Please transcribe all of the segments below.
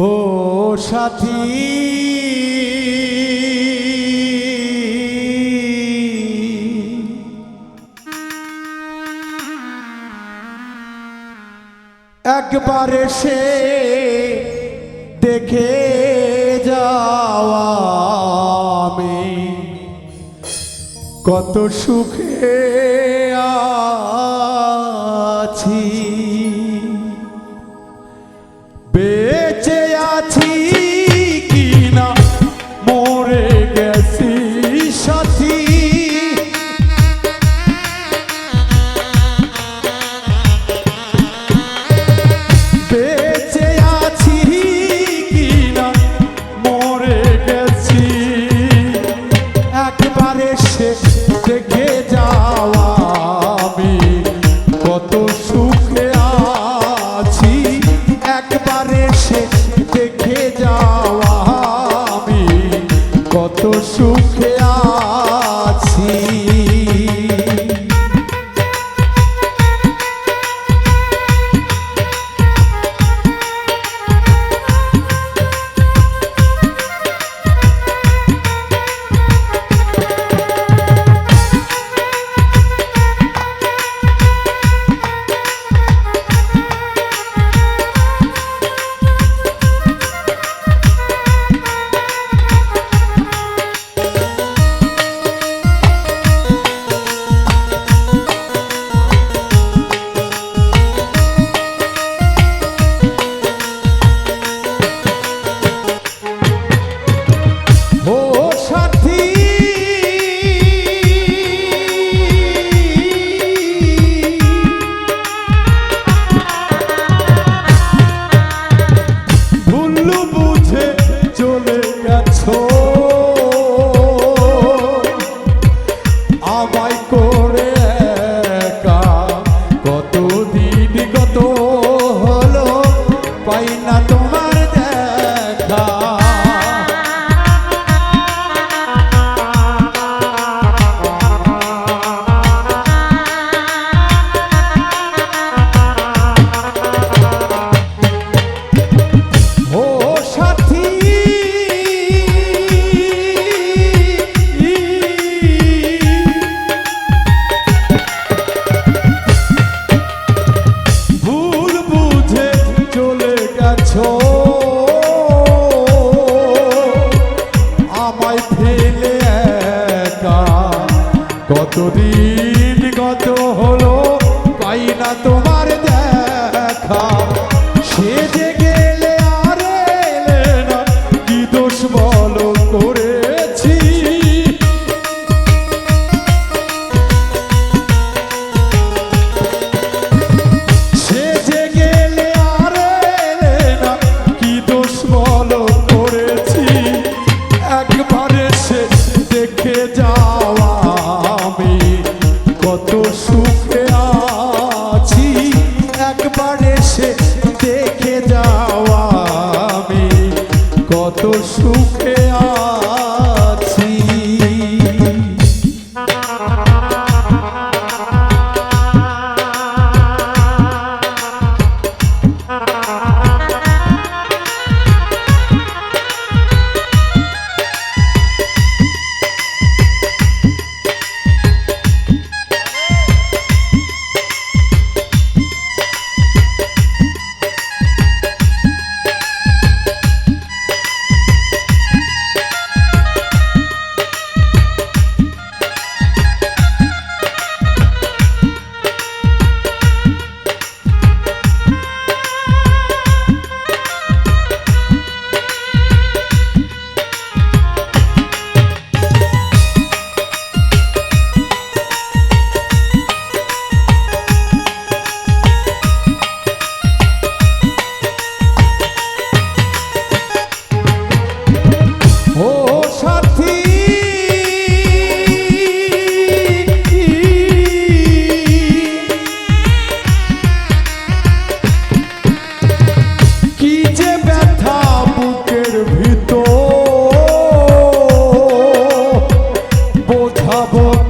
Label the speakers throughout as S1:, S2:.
S1: ও সাথী। একবার সে দেখে যাওয়া আমি। কত সুখে আছি। Chodi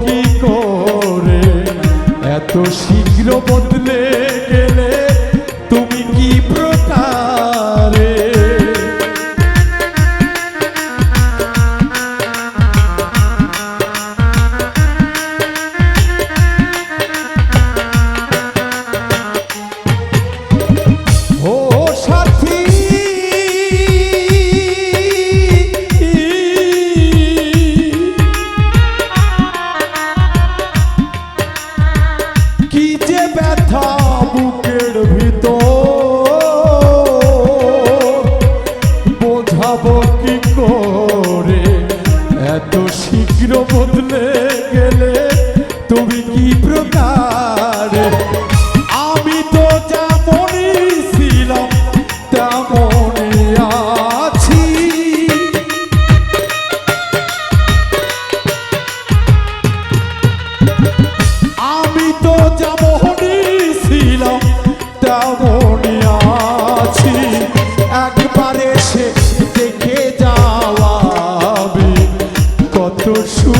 S1: কি করে? এত শীঘ্র বদলে গেলে শ্বশুর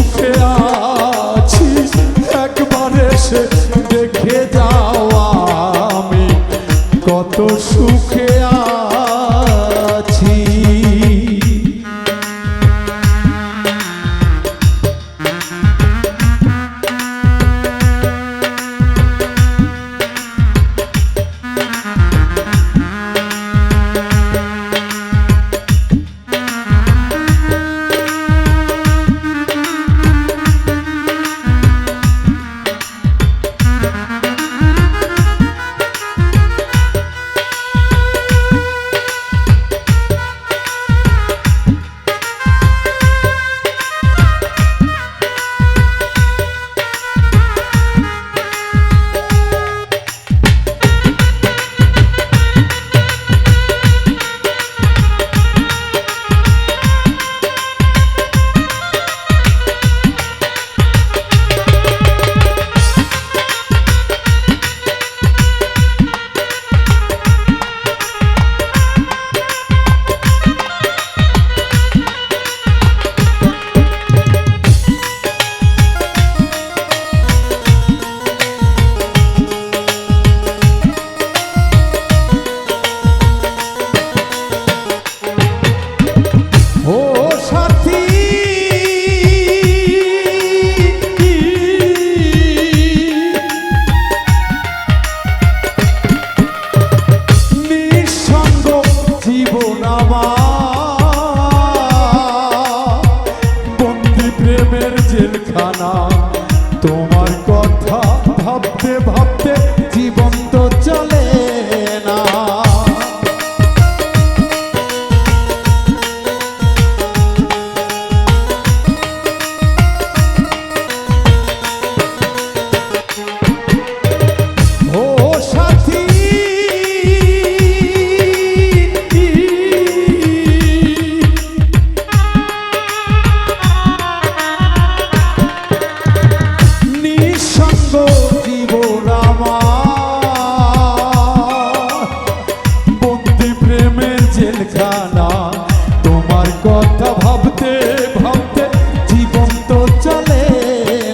S1: তোমার কথা ভাবতে ভাবতে জীবন তো চলে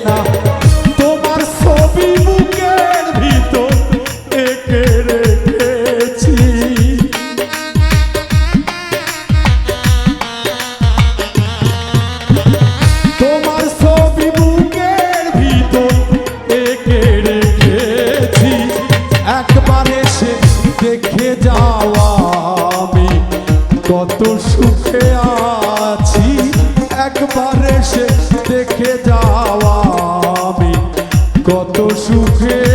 S1: না। তোমার ছবি ভিতর একে রেখেছি। তোমার ছবি মুখের ভিতর একে রেখেছি। একবার সুখে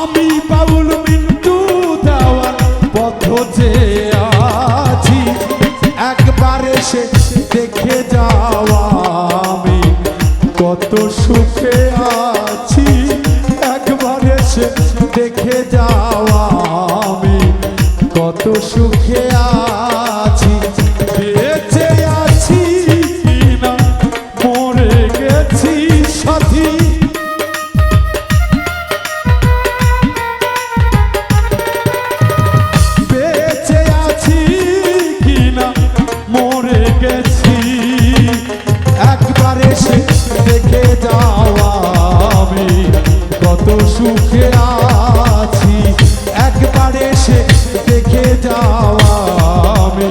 S1: আমি বাউল মিন্টু দেওয়ার পথ যে আছি, একবার এসে দেখে যাওয়া আমি। কত সুখে আছি, একবার এসে দেখে যাওয়া আমি। কত সুখে আছি যাওয়া আমি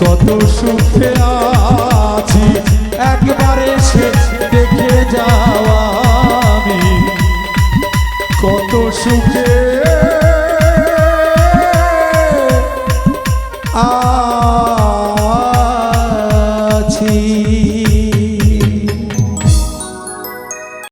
S1: কত সুখে